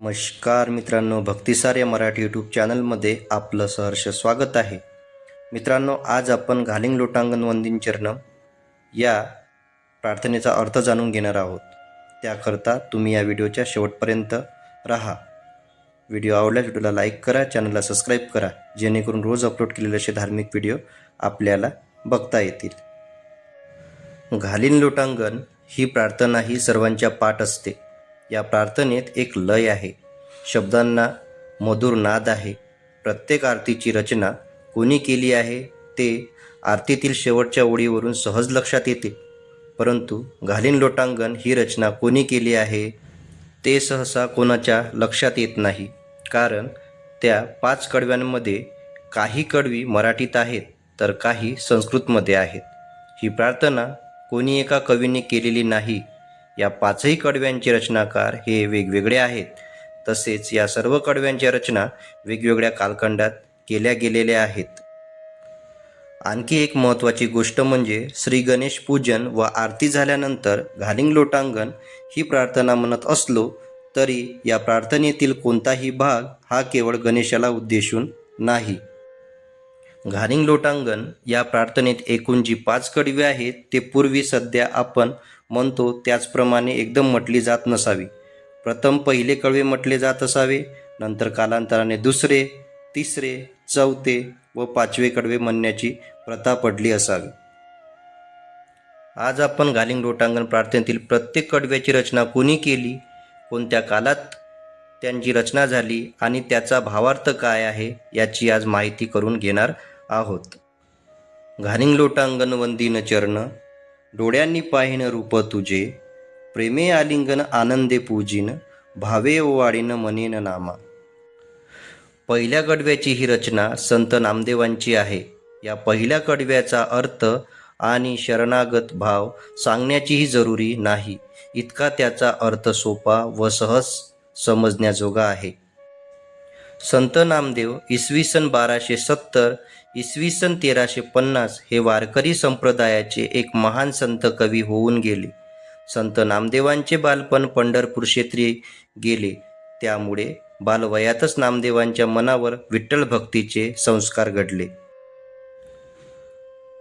नमस्कार मित्रांनो भक्तिसार या मराठी यूट्यूब चॅनलमध्ये आपलं सहर्ष स्वागत आहे. मित्रांनो आज आपण घालिंग लोटांगण वंदिन चरणम या प्रार्थनेचा अर्थ जाणून घेणार आहोत. त्याकरता तुम्ही या व्हिडिओच्या शेवटपर्यंत राहा. व्हिडिओ आवडल्यास व्हिडिओला लाईक करा चॅनलला सबस्क्राईब करा जेणेकरून रोज अपलोड केलेले असे धार्मिक व्हिडिओ आपल्याला बघता येतील. घालीन लोटांगण ही प्रार्थना ही सर्वांच्या पाठ असते. या प्रार्थनेत एक लय आहे. शब्दांना मधुर नाद आहे. प्रत्येक आरतीची रचना कोणी केली आहे ते आरतीतील शेवटच्या ओळीवरून सहज लक्षात येते. परंतु घालीन लोटांगण ही रचना कोणी केली आहे ते सहसा कोणाच्या लक्षात येत नाही. कारण त्या पाच कडव्यांमध्ये काही कडवी मराठीत आहेत तर काही संस्कृतमध्ये आहेत. ही प्रार्थना कोणी एका कवीने केलेली नाही या पाचही कडव्यांचे रचनाकार हे वेगवेगळे आहेत. तसेच या सर्व कडव्यांच्या रचना वेगवेगळ्या कालखंडात केल्या गेलेल्या आहेत. आणखी एक महत्त्वाची गोष्ट म्हणजे श्री गणेश पूजन व आरती झाल्यानंतर घालिंग लोटांगण ही प्रार्थना म्हणत असलो तरी या प्रार्थनेतील कोणताही भाग हा केवळ गणेशाला उद्देशून नाही. घालिंग लोटांगण या प्रार्थनेत एकूण जी पाच कडवी आहेत ते पूर्वी सध्या आपण म्हणतो त्याचप्रमाणे एकदम म्हटली जात नसावी. प्रथम पहिले कडवे म्हटले जात असावे नंतर कालांतराने दुसरे तिसरे चौथे व पाचवे कडवे म्हणण्याची प्रथा पडली असावी. आज आपण घालिंग लोटांगण प्रार्थनेतील प्रत्येक कडव्याची रचना कोणी केली? कोणत्या कालात त्यांची रचना झाली आणि त्याचा भावार्थ काय आहे याची आज माहिती करून घेणार आहोत. घालिंग लोटांगण वंदीन चरण डोळ्यांनी पाहिन रूप तुझे प्रेमे आलिंगन आनंदे पूजिन भावे ओवाळीन मनेन नामा. पहिल्या कडव्याची ही रचना संत नामदेवांची आहे. या पहिल्या कडव्याचा अर्थ आणि शरणागत भाव सांगण्याचीही जरुरी नाही. इतका त्याचा अर्थ सोपा व सहज समजण्याजोगा आहे. संत नामदेव इसवी सन बाराशे सत्तर इसवी सन तेराशे पन्नास हे वारकरी संप्रदायाचे एक महान संत कवी होऊन गेले. संत नामदेवांचे बालपण पंढरपूर क्षेत्री गेले. त्यामुळे बालवयातच नामदेवांच्या मनावर विठ्ठल भक्तीचे संस्कार घडले.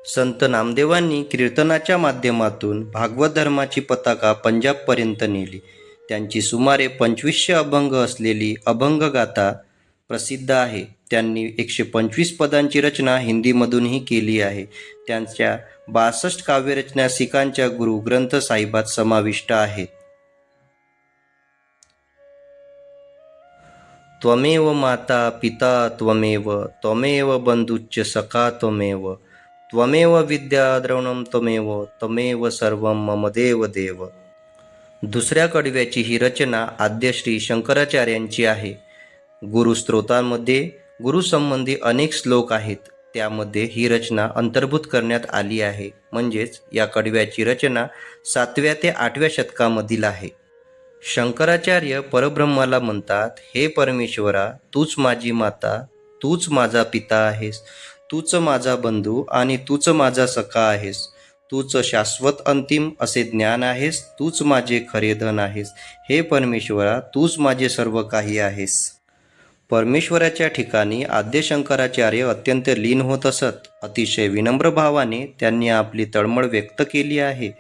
संत नामदेवांनी कीर्तनाच्या माध्यमातून भागवत धर्माची पताका पंजाबपर्यंत नेली. त्यांची सुमारे पंचवीसशे अभंग असलेली अभंग गाथा प्रसिद्ध आहे. त्यांनी एकशे पंचवीस पदांची रचना हिंदीमधूनही केली आहे. त्यांच्या बासष्ट काव्यरचना सिखांच्या गुरु ग्रंथ साहिबात समाविष्ट आहेत त्वमेव माता पिता त्वमेव त्वमेव बंधुच्च सखा त्वमेव त्वमेव विद्या द्रवणम त्वमेव त्वमेव सर्व मम देव देव. दुसऱ्या कडव्याची ही रचना आद्यश्री शंकराचार्यांची आहे. गुरुस्त्रोतांमध्ये गुरुसंबंधी अनेक श्लोक आहेत. त्यामध्ये ही रचना अंतर्भूत करण्यात आली आहे. म्हणजेच या कडव्याची रचना सातव्या ते आठव्या शतकामधील आहे. शंकराचार्य परब्रह्माला म्हणतात हे परमेश्वरा तूच माझी माता तूच माझा पिता आहेस तूच माझा बंधू आणि तूच माझा सखा आहेस तूच शाश्वत अंतिम असे ज्ञान आहेस तूच माझे खरे धन आहेस. हे परमेश्वरा तूच माझे सर्व काही आहेस. परमेश्वराच्या ठिकाणी आद्य शंकराचार्य अत्यंत लीन होत असत. अतिशय विनम्र भावाने त्यांनी आपली तळमळ व्यक्त केली आहे.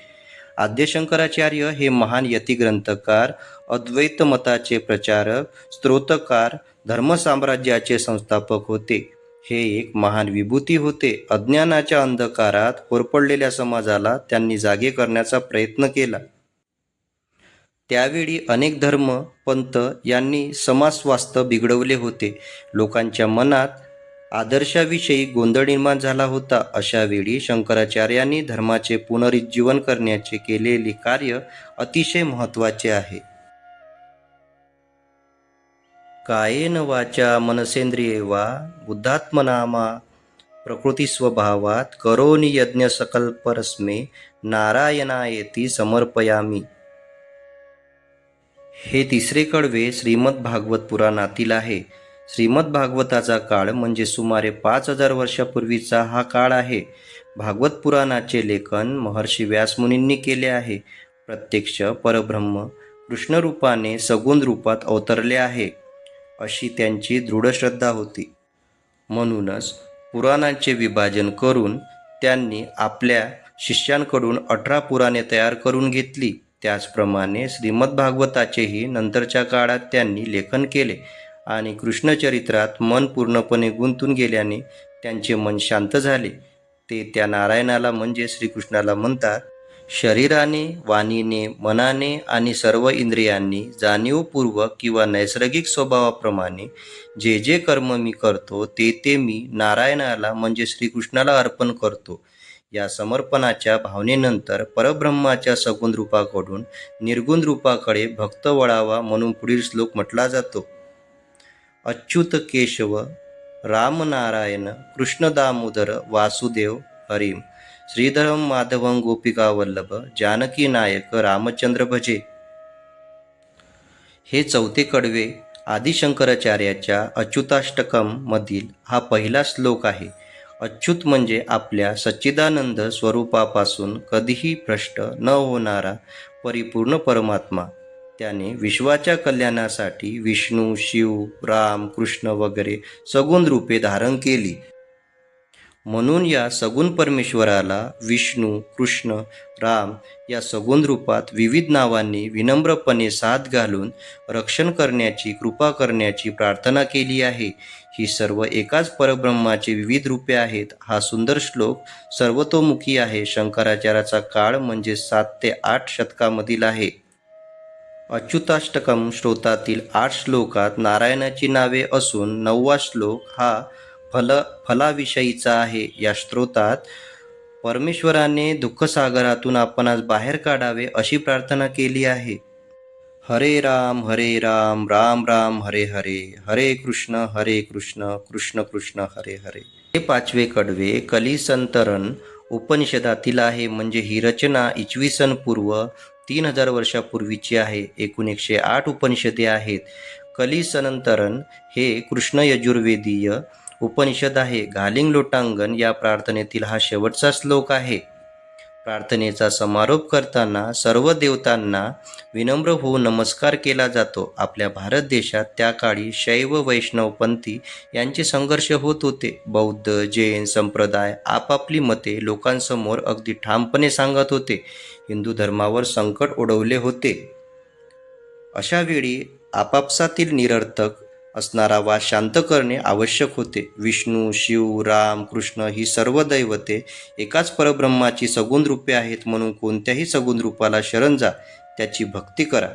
आद्य शंकराचार्य हे महान यतिग्रंथकार अद्वैत मताचे प्रचारक स्त्रोतकार धर्मसाम्राज्याचे संस्थापक होते. हे एक महान विभूती होते. अज्ञानाच्या अंधकारात होरपडलेल्या समाजाला त्यांनी जागे करण्याचा प्रयत्न केला. त्यावेळी अनेक धर्म पंत यांनी समाजस्वास्थ्य बिघडवले होते. लोकांच्या मनात आदर्शाविषयी गोंधळ निर्माण झाला होता. अशा वेळी शंकराचार्यांनी धर्माचे पुनरुज्जीवन करण्याचे केलेले कार्य अतिशय महत्त्वाचे आहे. कायेन वाचा मनसेंद्रिये वा बुद्धात्मनामा प्रकृती स्वभावात करोनी यज्ञ सकल्परस्मे नारायणायती समर्पयामी। हे तिसरे कडवे श्रीमद भागवत पुराणातील आहे. श्रीमद भागवताचा काळ म्हणजे सुमारे पाच हजार वर्षापूर्वीचा हा काळ आहे. भागवत पुराणाचे लेखन महर्षी व्यासमुनींनी केले आहे. प्रत्यक्ष परब्रह्म कृष्णरूपाने सगुण रूपात अवतरले आहे. अशी त्यांची दृढ श्रद्धा होती. म्हणूनच पुराणांचे विभाजन करून त्यांनी आपल्या शिष्यांकडून अठरा पुराणे तयार करून घेतली. त्याचप्रमाणे श्रीमद्भागवताचेही नंतरच्या काळात त्यांनी लेखन केले आणि कृष्णचरित्रात मन पूर्णपणे गुंतून गेल्याने त्यांचे मन शांत झाले. ते त्या नारायणाला म्हणजे श्रीकृष्णाला म्हणतात शरीराने वाणीने मनाने आणि सर्व इंद्रियांनी जाणीवपूर्वक किंवा नैसर्गिक स्वभावाप्रमाणे जे जे कर्म मी करतो ते ते मी नारायणाला म्हणजे श्रीकृष्णाला अर्पण करतो. या समर्पणाच्या भावनेनंतर परब्रह्माच्या सगुण रूपाकडून निर्गुण रूपाकडे भक्त वळावा म्हणून पुढील श्लोक म्हटला जातो. अच्युत केशव रामनारायण कृष्ण दामोदर वासुदेव हरिम श्रीधरम माधवं गोपिका वल्लभ जानकी नायक रामचंद्र भजे. हे चौथे कडवे आदिशंकराचार्याच्या अच्युताष्टकम मधील हा पहिला श्लोक आहे. अच्युत म्हणजे आपल्या सच्चिदानंद स्वरूपापासून कधीही भ्रष्ट न होणारा परिपूर्ण परमात्मा. त्याने विश्वाच्या कल्याणासाठी विष्णू शिव राम कृष्ण वगैरे सगुण रूपे धारण केली. म्हणून या सगुण परमेश्वराला विष्णू कृष्ण राम या सगुण रूपात विविध नावांनी विनम्रपणे साथ घालून रक्षण करण्याची कृपा करण्याची प्रार्थना केली आहे. ही सर्व एकाच परब्रह्माची विविध रूपे आहेत. हा सुंदर श्लोक सर्वतोमुखी आहे. शंकराचार्याचा काळ म्हणजे सात ते आठ शतकामधील आहे. अच्युताष्टकम श्लोकातील आठ श्लोकात नारायणाची नावे असून नववा श्लोक हा फल फलाविषयीचा आहे. या स्त्रोतात परमेश्वराने दुःखसागरातून आपण आज बाहेर काढावे अशी प्रार्थना केली आहे. हरे राम हरे राम राम राम हरे हरे हरे कृष्ण हरे कृष्ण कृष्ण कृष्ण हरे हरे. हे पाचवे कडवे कलिसंतरण उपनिषदातील आहे म्हणजे ही रचना इसवी सन पूर्व तीन हजार वर्षापूर्वीची आहे. एकूण एकशे आठ उपनिषदे आहेत. कलिसनंतरण हे कृष्ण यजुर्वेदीय उपनिषद आहे. घालिंग लोटांगण या प्रार्थनेतील हा शेवटचा श्लोक आहे. प्रार्थनेचा समारोप करताना सर्व देवतांना विनम्र होऊन नमस्कार केला जातो. आपल्या भारत देशात त्या काळी शैव वैष्णवपंथी यांचे संघर्ष होत होते. बौद्ध जैन संप्रदाय आपापली मते लोकांसमोर अगदी ठामपणे सांगत होते. हिंदू धर्मावर संकट ओढवले होते. अशावेळी आपापसातील निरर्थक असणारा वाद शांत करणे आवश्यक होते. विष्णू शिव राम कृष्ण ही सर्व दैवते एकाच परब्रह्माची सगुण रूपे आहेत म्हणून कोणत्याही सगुण रूपाला शरण जा त्याची भक्ती करा.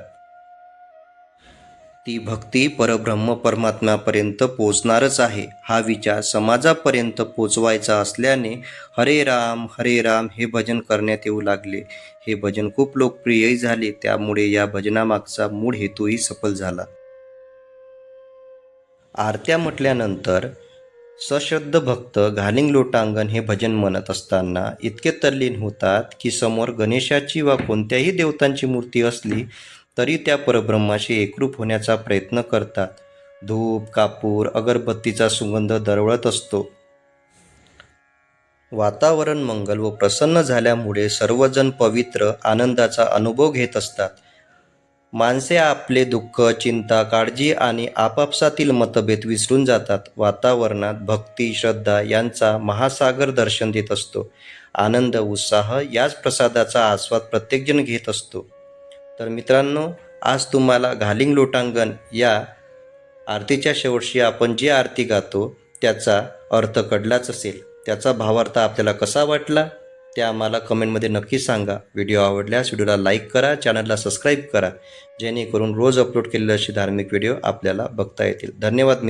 ती भक्ती परब्रह्म परमात्म्यापर्यंत पोचणारच आहे. हा विचार समाजापर्यंत पोचवायचा असल्याने हरे राम हरे राम हे भजन करण्यात येऊ लागले. हे भजन खूप लोकप्रियही झाले त्यामुळे या भजनामागचा मूळ हेतूही सफल झाला. आरत्या म्हटल्यानंतर सश्रद्ध भक्त घालिंग लोटांगण हे भजन म्हणत असताना इतके तल्लीन होतात की समोर गणेशाची वा कोणत्याही देवतांची मूर्ती असली तरी त्या परब्रह्माशी एकरूप होण्याचा प्रयत्न करतात. धूप कापूर अगरबत्तीचा सुगंध दरवळत असतो. वातावरण मंगल व प्रसन्न झाल्यामुळे सर्वजण पवित्र आनंदाचा अनुभव घेत असतात. माणसे आपले दुःख चिंता काळजी आणि आपापसातील मतभेद विसरून जातात. वातावरणात भक्ती श्रद्धा यांचा महासागर दर्शन देत असतो. आनंद उत्साह याच प्रसादाचा आस्वाद प्रत्येकजण घेत असतो. तर मित्रांनो आज तुम्हाला घालिंग लोटांगण या आरतीच्या शेवटशी आपण जी आरती गातो त्याचा अर्थ कळलाच असेल. त्याचा भावार्थ आपल्याला कसा वाटला? त्या आम्हाला कमेंटमध्ये नक्की सांगा. व्हिडिओ आवडल्यास व्हिडिओला लाईक करा चॅनलला सबस्क्राईब करा. जेणेकरून रोज अपलोड केलेले असे धार्मिक व्हिडिओ आपल्याला बघता येतील. धन्यवाद मित्र